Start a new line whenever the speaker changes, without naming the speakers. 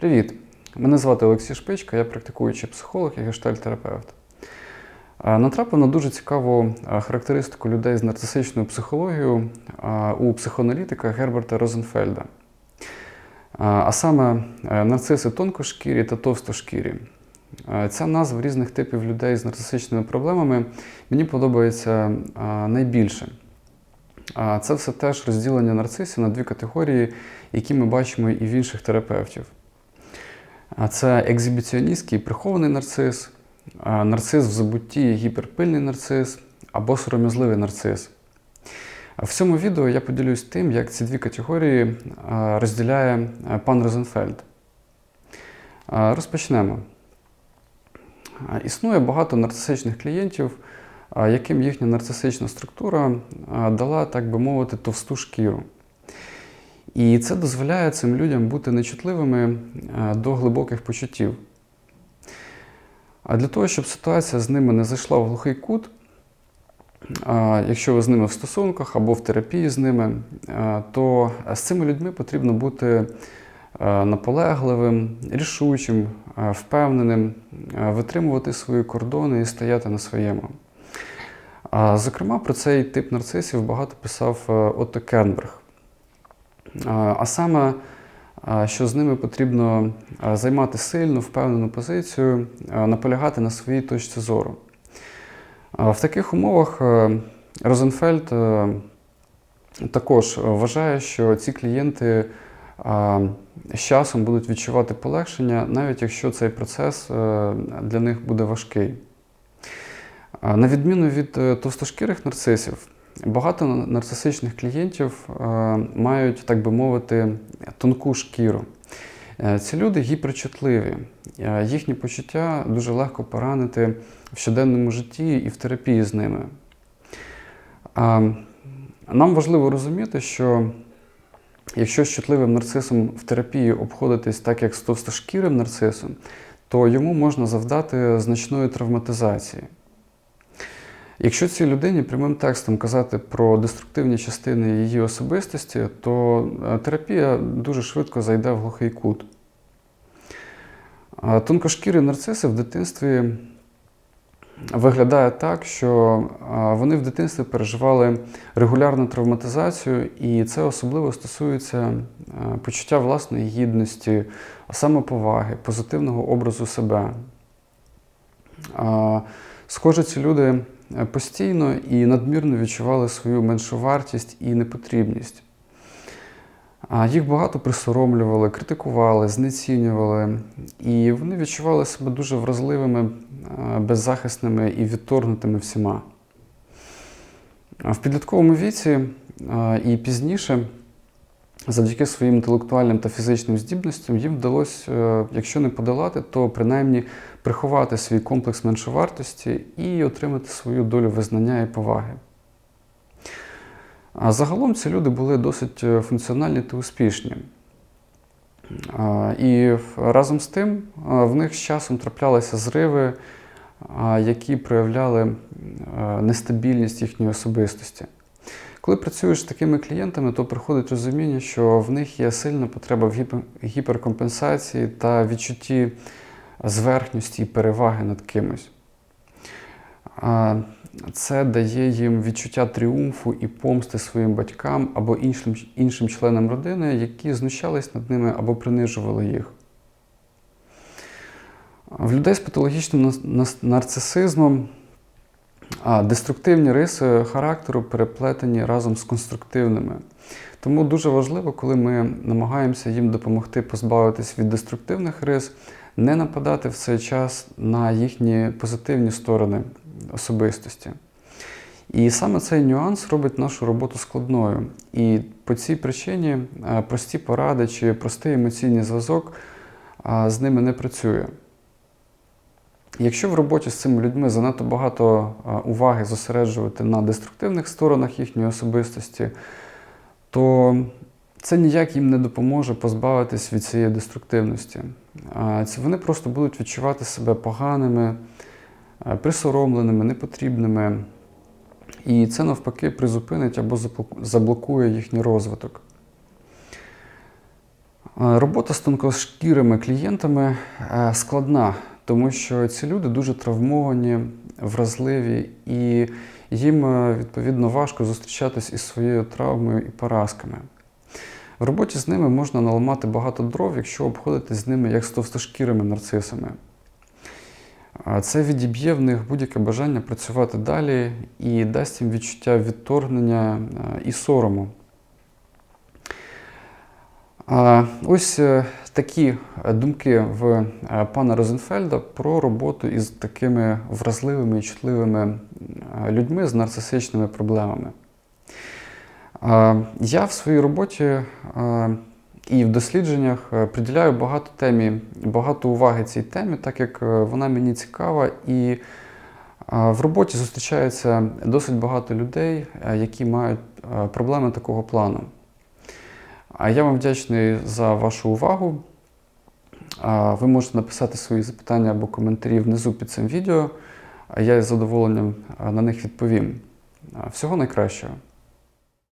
Привіт! Мене звати Олексій Шпичка, я практикуючий психолог і гештальтерапевт. Е, Натрапив на дуже цікаву е, характеристику людей з нарцисичною психологією е, у психоаналітика Герберта Розенфельда. А саме нарциси тонкошкірі та товстошкірі. Ця назва різних типів людей з нарцисичними проблемами мені подобається найбільше. Це все теж розділення нарцисів на дві категорії, які ми бачимо і в інших терапевтів. Це екзибіціоністський прихований нарцис, нарцис в забутті, гіперпильний нарцис або сором'язливий нарцис. В цьому відео я поділюсь тим, як ці дві категорії розділяє пан Розенфельд. Розпочнемо. Існує багато нарцисичних клієнтів, яким їхня нарцисична структура дала, так би мовити, товсту шкіру. І це дозволяє цим людям бути нечутливими е, до глибоких почуттів. А для того, щоб ситуація з ними не зайшла в глухий кут, якщо ви з ними в стосунках або в терапії з ними, е, то з цими людьми потрібно бути е, наполегливим, рішучим, е, впевненим, е, витримувати свої кордони і стояти на своєму. Зокрема, про цей тип нарцисів багато писав е, Отто Кернберг. А саме, що з ними потрібно займати сильну, впевнену позицію, наполягати на своїй точці зору. В таких умовах е, Розенфельд е, також вважає, що ці клієнти з часом будуть відчувати полегшення, навіть якщо цей процес е, для них буде важкий. На відміну від товстошкірих нарцисів, Багато нарцисичних клієнтів е, мають, так би мовити, тонку шкіру. Е, Ці люди гіперчутливі. Е, Їхні почуття дуже легко поранити в щоденному житті і в терапії з ними. Нам важливо розуміти, що якщо з чутливим нарцисом в терапії обходитись так, як з товстошкірим нарцисом, то йому можна завдати значної травматизації. Якщо цій людині прямим текстом казати про деструктивні частини її особистості, то е, терапія дуже швидко зайде в глухий кут. А Тонкошкірі нарциси в дитинстві виглядає так, що вони в дитинстві переживали регулярну травматизацію, і це особливо стосується е, почуття власної гідності, самоповаги, позитивного образу себе. Схоже, ці люди е, постійно і надмірно відчували свою меншовартість і непотрібність. Їх багато присоромлювали, критикували, знецінювали, і вони відчували себе дуже вразливими, е, беззахисними і відторгнутими всіма. В підлітковому віці е, і пізніше, завдяки своїм інтелектуальним та фізичним здібностям, їм вдалося, е, якщо не подолати, то принаймні приховати свій комплекс меншовартості і отримати свою долю визнання і поваги. А загалом ці люди були досить е, функціональні та успішні. І разом з тим в них з часом траплялися зриви, які проявляли е, нестабільність їхньої особистості. Коли працюєш з такими клієнтами, то приходить розуміння, що в них є сильна потреба в гіперкомпенсації та відчутті зверхності і переваги над кимось. Це дає їм відчуття тріумфу і помсти своїм батькам або іншим, іншим членам родини, які знущались над ними або принижували їх. В людей з патологічним нарцисизмом а, деструктивні риси характеру переплетені разом з конструктивними. Тому дуже важливо, коли ми намагаємося їм допомогти позбавитись від деструктивних рис, не нападати в цей час на їхні позитивні сторони особистості. І саме цей нюанс робить нашу роботу складною. І по цій причині прості поради чи простий емоційний зв'язок з ними не працює. Якщо в роботі з цими людьми занадто багато уваги зосереджувати на деструктивних сторонах їхньої особистості, то це ніяк їм не допоможе позбавитись від цієї деструктивності. А, Вони просто будуть відчувати себе поганими, е, присоромленими, непотрібними. І це навпаки призупинить або заблокує їхній розвиток. Е, Робота з тонкошкірими клієнтами е, складна, тому що ці люди дуже травмовані, вразливі, і їм е, відповідно важко зустрічатись із своєю травмою і поразками. В роботі з ними можна наламати багато дров, якщо обходитись з ними як з товстошкірими нарцисами. Це відіб'є в них будь-яке бажання працювати далі і дасть їм відчуття відторгнення е, і сорому. Ось е, такі е, думки в е, пана Розенфельда про роботу із такими вразливими і чутливими е, людьми з нарцисичними проблемами. Я в своїй роботі і в дослідженнях приділяю багато темі, багато уваги цій темі, так як вона мені цікава, і в роботі зустрічається досить багато людей, які мають проблеми такого плану. А я вам вдячний за вашу увагу. Ви можете написати свої запитання або коментарі внизу під цим відео, а я із задоволенням на них відповім. Всього найкращого.